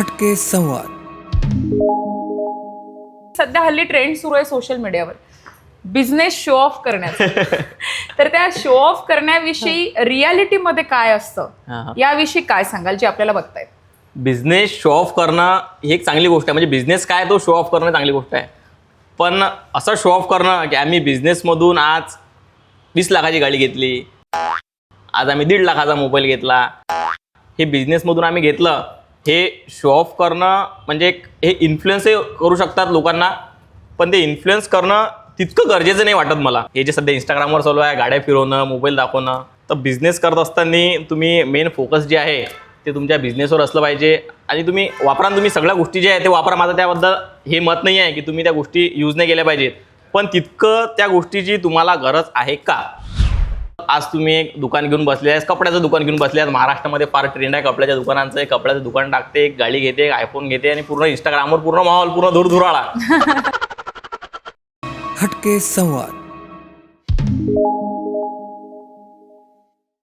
हटके संवाद. सध्या हल्ली ट्रेंड सुरू आहे सोशल मीडियावर बिझनेस शो ऑफ करण्याचा. तर त्या शो ऑफ करण्याविषयी रियालिटीमध्ये काय असतं. याविषयी काय सांगाल जे आपल्याला बघतायत? बिझनेस शो ऑफ करणं ही एक चांगली गोष्ट आहे. म्हणजे बिझनेस काय तो शो ऑफ करणं चांगली गोष्ट आहे. पण असं शो ऑफ करणं की आम्ही बिझनेसमधून आज वीस लाखाची गाडी घेतली. आज आम्ही दीड लाखाचा मोबाईल घेतला. हे बिझनेसमधून आम्ही घेतलं. हे शो ऑफ करणं म्हणजे एक हे इन्फ्लुएन्सही करू शकतात लोकांना पण ते इन्फ्लुएन्स करणं तितकं गरजेचं नाही वाटत मला. हे जे सध्या इंस्टाग्रामवर चालू आहे गाड्या फिरवणं मोबाईल दाखवणं तर बिझनेस करत असताना तुम्ही मेन फोकस जे आहे ते तुमच्या बिझनेसवर असलं पाहिजे. आणि तुम्ही वापरा तुम्ही सगळ्या गोष्टी ज्या आहेत ते वापरा. माझं त्याबद्दल हे मत नाही आहे की तुम्ही त्या गोष्टी यूज नाही केल्या पाहिजेत. पण तितकं त्या गोष्टीची तुम्हाला गरज आहे का? आज तुम्ही एक दुकान घेऊन बसले आहेस कपड्याचं दुकान घेऊन बसले आहेत महाराष्ट्रामध्ये फार ट्रेंड आहे कपड्याच्या दुकानांचं. एक कपड्याचं दुकान टाकते एक गाडी घेते एक आयफोन घेते आणि पूर्ण इंस्टाग्रामवर पूर्ण माहोल पूर्ण धुरधुराळा. हटके संवाद.